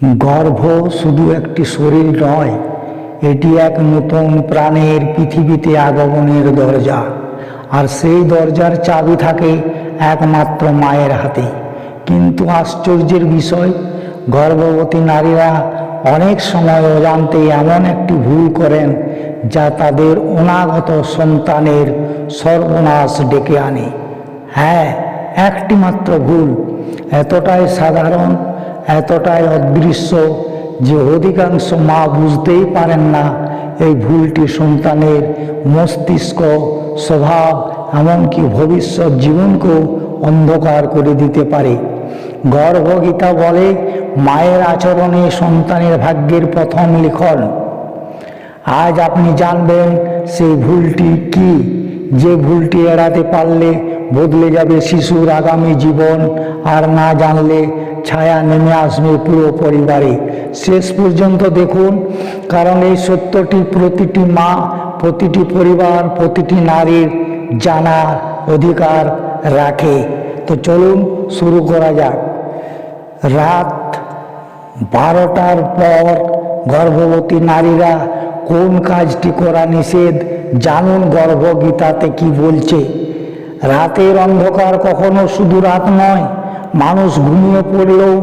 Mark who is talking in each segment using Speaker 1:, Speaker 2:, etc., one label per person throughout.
Speaker 1: গর্ভ শুধু একটি শরীর নয়, এটি এক নতুন প্রাণের পৃথিবীতে আগমনের দরজা। আর সেই দরজার চাবি থাকে একমাত্র মায়ের হাতে। কিন্তু আশ্চর্যের বিষয়, গর্ভবতী নারীরা অনেক সময় অজান্তে এমন একটি ভুল করেন, যা তাদের অনাগত সন্তানের সর্বনাশ ডেকে আনে। হ্যাঁ একটি মাত্র ভুল। এতটাই সাধারণ এতটাই অদৃশ্য যে অধিকাংশ মা বুঝতেই পারেন না এই ভুলটি সন্তানের মস্তিষ্ক, স্বভাব, এমনকি ভবিষ্যৎ জীবনকেও অন্ধকার করে দিতে পারে। গর্ভগীতা বলে, মায়ের আচরণে সন্তানের ভাগ্যের প্রথম লিখন। আজ আপনি জানবেন সেই ভুলটি কি, যে ভুলটি এড়াতে পারলে বদলে যাবে শিশুর আগামী জীবন, আর না জানলে ছায়া নেমে আসবে পুরো পরিবারে। শেষ পর্যন্ত দেখুন, কারণ এই সত্যটি প্রতিটি মা, প্রতিটি পরিবার, প্রতিটি নারীর জানার অধিকার রাখে। তো চলুন শুরু করা যাক। রাত বারোটার পর গর্ভবতী নারীরা কোন কাজটি করা নিষেধ, জানুন গর্ভগীতাতে কি বলছে। রাতের অন্ধকার কখনো শুধু রাত নয়, মানুষ ঘুমিয়ে পড়লেও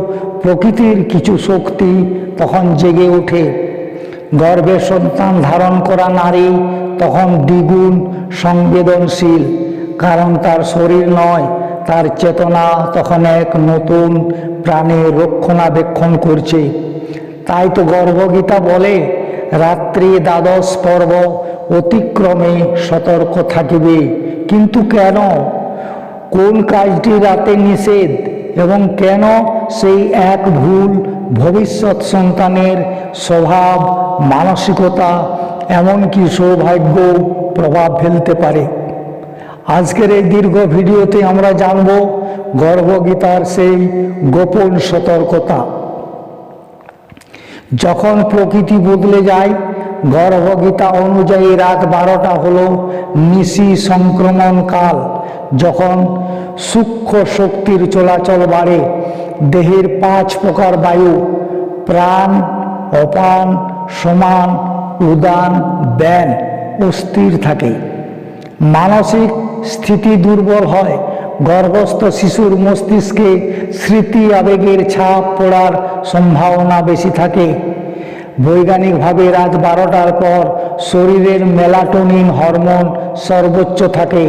Speaker 1: প্রকৃতির কিছু শক্তি তখন জেগে ওঠে। গর্ভে সন্তান ধারণ করা নারী তখন দ্বিগুণ সংবেদনশীল, কারণ তার শরীর নয়, তার চেতনা তখন এক নতুন প্রাণের রক্ষণাবেক্ষণ করছে। তাই তো গর্ভগীতা বলে, রাত্রি দ্বাদশ পর্ব অতিক্রমে সতর্ক থাকিবে। কিন্তু কেন? কোন কাজটি রাতে নিষেধ? এবং কেন সেই এক ভুল ভবিষ্যৎ সন্তানের স্বভাব, মানসিকতা, এমনকি সৌভাগ্য প্রভাব ফেলতে পারে? আজকের এই দীর্ঘ ভিডিওতে আমরা জানব গর্ভগীতার সেই গোপন সতর্কতা। যখন প্রকৃতি বদলে যায় গর্ভগীতা অনুযায়ী রাত বারোটা হলো নিশি সংক্রমণ কাল, যখন সূক্ষ্ম শক্তির চলাচল বাড়ে, দেহের পাঁচ প্রকার বায়ু, প্রাণ, অপান, সমান, উদান, ব্যান ও স্থির থাকে। মানসিক স্থিতি দুর্বল হয়, গর্ভস্থ শিশুর মস্তিষ্কে স্মৃতি আবেগের ছাপ পড়ার সম্ভাবনা বেশি থাকে। বৈজ্ঞানিকভাবে রাত বারোটার পর শরীরের মেলাটোনিন হরমোন সর্বোচ্চ থাকে।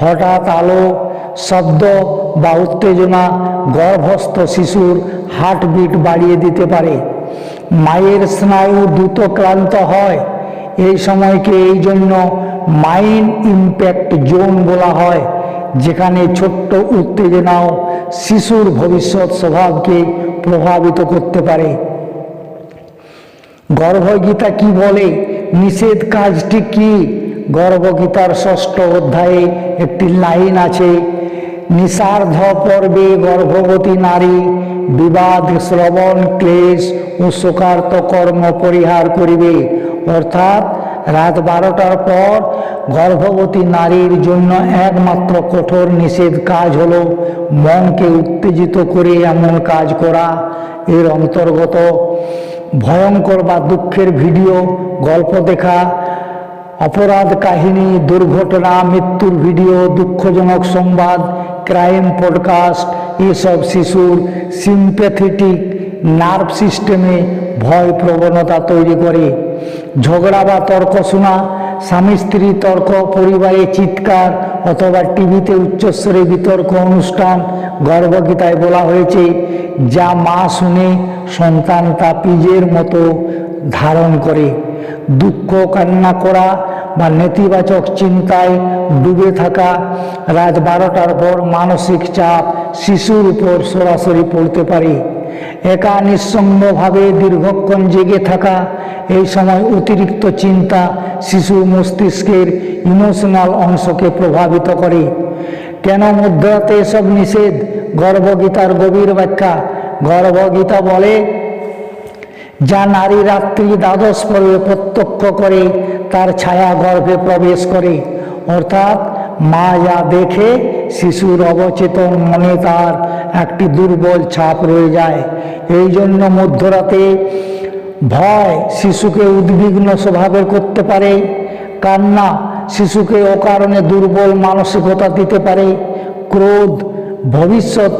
Speaker 1: হঠাৎ আলো, শব্দ বা উত্তেজনা গর্ভস্থ শিশুর হার্টবিট বাড়িয়ে দিতে পারে। মায়ের স্নায়ু দ্রুত ক্লান্ত হয়। এই সময়কে এই জন্য মাইন্ড ইম্প্যাক্ট জোন বলা হয়, যেখানে ছোট্ট উত্তেজনাও শিশুর ভবিষ্যৎ স্বভাবকে প্রভাবিত করতে পারে। গর্ভগীতা কি বলে? নিষেধ কাজটি কি? গর্ভগীতার ষষ্ঠ অধ্যায়ে একটি লাইন আছে, নিষার্ধ পর্বে গর্ভবতী নারী বিবাদ, শ্রবণ, ক্লেশ ও শোকার্ত কর্ম পরিহার করিবে। অর্থাৎ রাত বারোটার পর গর্ভবতী নারীর জন্য একমাত্র কঠোর নিষেধ কাজ হলো মনকে উত্তেজিত করে এমন কাজ করা। এর অন্তর্গত ভয়ঙ্কর বা দুঃখের ভিডিও, গল্প দেখা, অপরাধ কাহিনী, দুর্ঘটনা, মৃত্যুর ভিডিও, দুঃখজনক সংবাদ, ক্রাইম পডকাস্ট, এসব শিশুর সিম্প্যাথেটিক নার্ভ সিস্টেমে ভয় প্রবণতা তৈরি করে। ঝগড়া বা তর্ক শোনা, স্বামী স্ত্রী তর্ক, পরিবারে চিৎকার অথবা টিভিতে উচ্চস্বরে বিতর্ক অনুষ্ঠান গর্ভগীতায় বলা হয়েছে, যা মা শুনে সন্তান তা পিজের মতো ধারণ করে, দুঃখ কান্না করা বা নেতিবাচক চিন্তায় ডুবে থাকা, রাত বারোটার পর মানসিক চাপ শিশুর উপর সরাসরি পড়তে পারে। একা নিঃসঙ্গভাবে দীর্ঘক্ষণ জেগে থাকা, এই সময় অতিরিক্ত চিন্তা শিশুর মস্তিষ্কের ইমোশনাল অংশকে প্রভাবিত করে। কেন মধ্যরাতে এসব নিষেধ? গর্ভগীতার গভীর ব্যাখ্যা গর্ভগীতা বলে, যা নারী রাত্রি দ্বাদশ পর্বে প্রত্যক্ষ করে, তার ছায়া গর্ভে প্রবেশ করে। অর্থাৎ মা যা দেখে, শিশুর অবচেতন মনে তার একটি দুর্বল ছাপ রয়ে যায়। এই জন্য মধ্যরাতে ভয় শিশুকে উদ্বিগ্ন স্বভাবের করতে পারে, কান্না শিশুকে অকারণে দুর্বল মানসিকতা দিতে পারে, ক্রোধ ভবিষ্যৎ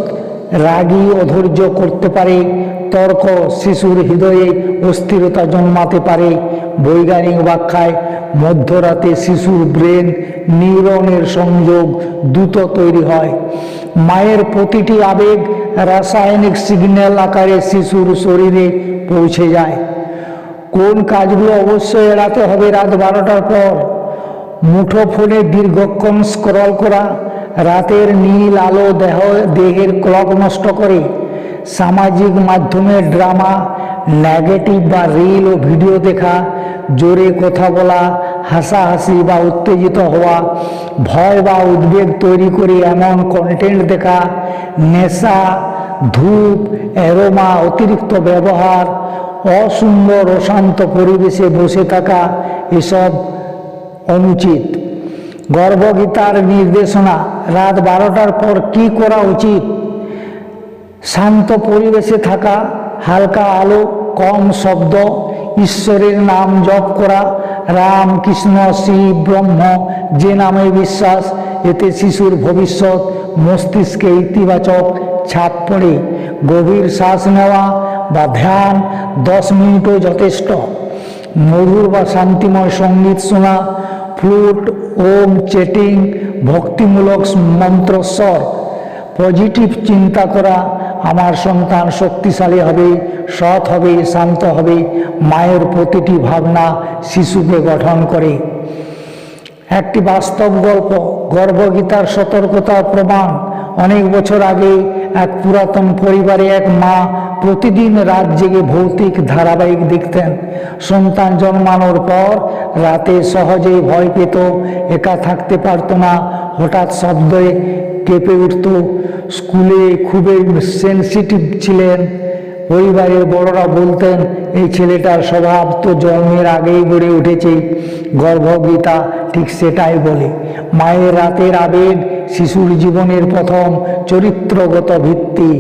Speaker 1: রাগী অধৈর্য করতে পারে, তর্ক শিশুর হৃদয়ে অস্থিরতা জন্মাতে পারে। বৈজ্ঞানিক ব্যাখ্যায়, মধ্যরাতে শিশুর ব্রেন নিউরনের সংযোগ দ্রুত তৈরি হয়। মায়ের প্রতিটি আবেগ রাসায়নিক সিগন্যাল আকারে শিশুর শরীরে পৌঁছে যায়। কোন কাজগুলো অবশ্যই এড়াতে হবে রাত বারোটার পর? মুঠো ফোনে দীর্ঘক্ষণ স্ক্রল করা রাতের নীল আলো দেহ, দেহের ক্লক নষ্ট করে সামাজিক মাধ্যমে ড্রামা, নেগেটিভ বা রিল ও ভিডিও দেখা, জোরে কথা বলা, হাসাহাসি বা উত্তেজিত হওয়া, ভয় বা উদ্বেগ তৈরি করে এমন কন্টেন্ট দেখা, নেশা, ধূপ অ্যারোমা অতিরিক্ত ব্যবহার, অসুন্দর, অশান্ত পরিবেশে বসে থাকা, এসব অনুচিত। গর্ভগীতার নির্দেশনা, রাত বারোটার পর কি করা উচিত? শান্ত পরিবেশে থাকা, হালকা আলো, কম শব্দ, ঈশ্বরের নাম জপ করা রাম কৃষ্ণ শিব, ব্রহ্ম, যে নামে বিশ্বাস, এতে শিশুর ভবিষ্যৎ, মস্তিষ্কে ইতিবাচক ছাপ পড়ে। গভীর শ্বাস নেওয়া বা ধ্যান, দশ মিনিটও যথেষ্ট। মধুর বা শান্তিময় সংগীত শোনা ফ্লুট ওম চেটিং ভক্তিমূলক মন্ত্রস্বর পজিটিভ চিন্তা করা আমার সন্তান শক্তিশালী হবে, সৎ হবে, শান্ত হবে, মায়ের প্রতিটি ভাবনা শিশুকে গঠন করে। একটি বাস্তব গল্প, গর্ভগীতার সতর্কতার প্রমাণ। অনেক বছর আগে এক পুরাতন পরিবারে এক মা প্রতিদিন রাত জেগে ভৌতিক ধারাবাহিক দেখতেন। সন্তান জন্মানোর পর রাতে সহজেই ভয় পেত, একা থাকতে পারত না, হঠাৎ শব্দে কেঁপে উঠত। স্কুলে খুবই সেন্সিটিভ ছিলেন। পরিবারের বড়রা বলতেন, এই ছেলেটার স্বভাব তো জন্মের আগেই গড়ে উঠেছে। গর্ভগীতা ঠিক সেটাই বলে। মায়ের রাতের আবেগ শিশুর জীবনের প্রথম চরিত্রগত ভিত্তি।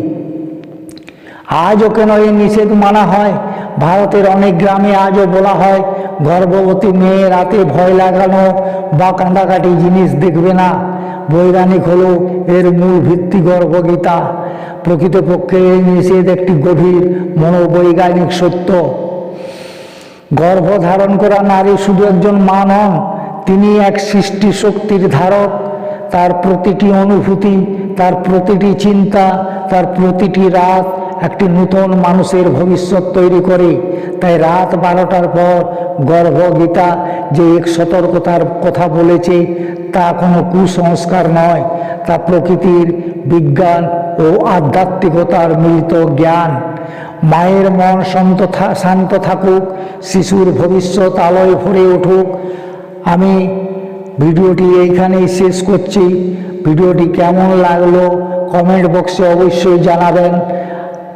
Speaker 1: আজও কেন এই নিষেধ মানা হয়? ভারতের অনেক গ্রামে আজও বলা হয়, গর্ভবতী মেয়ে রাতে ভয় লাগানো বা কাঁদাকাটি জিনিস দেখবে না। বৈজ্ঞানিক হলো এর মূল ভিত্তি গর্ভগীতা। প্রকৃতপক্ষে এই নিষেধ একটি গভীর মনোবৈজ্ঞানিক সত্য। গর্ভ ধারণ করা নারী শুধু একজন মা নন, তিনি এক সৃষ্টি শক্তির ধারক। তার প্রতিটি অনুভূতি, তার প্রতিটি চিন্তা, তার প্রতিটি রাত একটি নূতন মানুষের ভবিষ্যৎ তৈরি করে। তাই রাত বারোটার পর গর্ভগীতা যে এক সতর্কতার কথা বলেছে, তা কোনো কুসংস্কার নয়। তা প্রকৃতির বিজ্ঞান ও আধ্যাত্মিকতার মিলিত জ্ঞান। মায়ের মন শান্ত শান্ত থাকুক, শিশুর ভবিষ্যৎ আলোয় ভরে উঠুক। আমি ভিডিওটি এইখানেই শেষ করছি। ভিডিওটি কেমন লাগল কমেন্ট বক্সে অবশ্যই জানাবেন।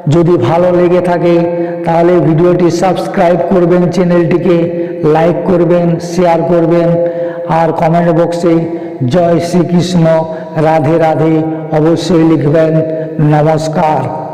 Speaker 1: যদি ভালো লেগে থাকে, তাহলে ভিডিওটি সাবস্ক্রাইব করবেন, চ্যানেলটিকে লাইক করবেন, শেয়ার করবেন। আর কমেন্ট বক্সে জয় শ্রীকৃষ্ণ, রাধে রাধে অবশ্যই লিখবেন। নমস্কার।